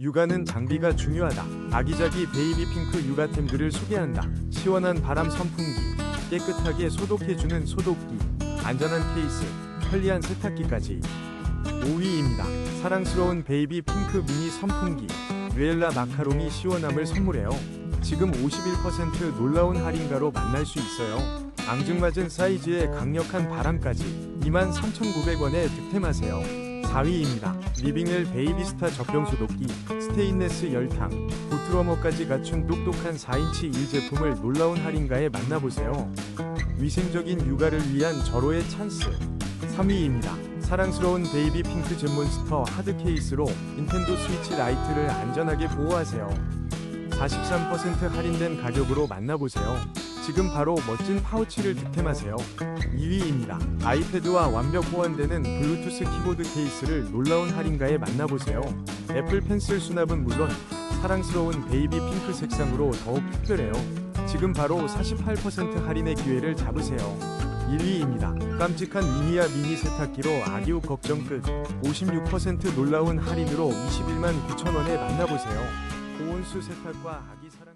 육아는 장비가 중요하다. 아기자기 베이비 핑크 육아템들을 소개한다. 시원한 바람 선풍기, 깨끗하게 소독해주는 소독기, 안전한 케이스, 편리한 세탁기까지. 5위입니다. 사랑스러운 베이비 핑크 미니 선풍기, 르엘라 마카롱이 시원함을 선물해요. 지금 51% 놀라운 할인가로 만날 수 있어요. 앙증맞은 사이즈에 강력한 바람까지 23,900원에 득템하세요. 4위입니다. 리빙엘 베이비스타 젖병 소독기, 스테인레스 열탕, 보트러머까지 갖춘 똑똑한 4인치 1 제품을 놀라운 할인가에 만나보세요. 위생적인 육아를 위한 절호의 찬스. 3위입니다. 사랑스러운 베이비 핑크 잼몬스터 하드 케이스로 닌텐도 스위치 라이트를 안전하게 보호하세요. 43% 할인된 가격으로 만나보세요. 지금 바로 멋진 파우치를 득템하세요. 2위입니다. 아이패드와 완벽 호환되는 블루투스 키보드 케이스를 놀라운 할인가에 만나보세요. 애플 펜슬 수납은 물론 사랑스러운 베이비 핑크 색상으로 더욱 특별해요. 지금 바로 48% 할인의 기회를 잡으세요. 1위입니다. 깜찍한 미니아 미니 세탁기로 아기 옷 걱정 끝. 56% 놀라운 할인으로 21만 9천 원에 만나보세요. 고온수 세탁과 아기 사랑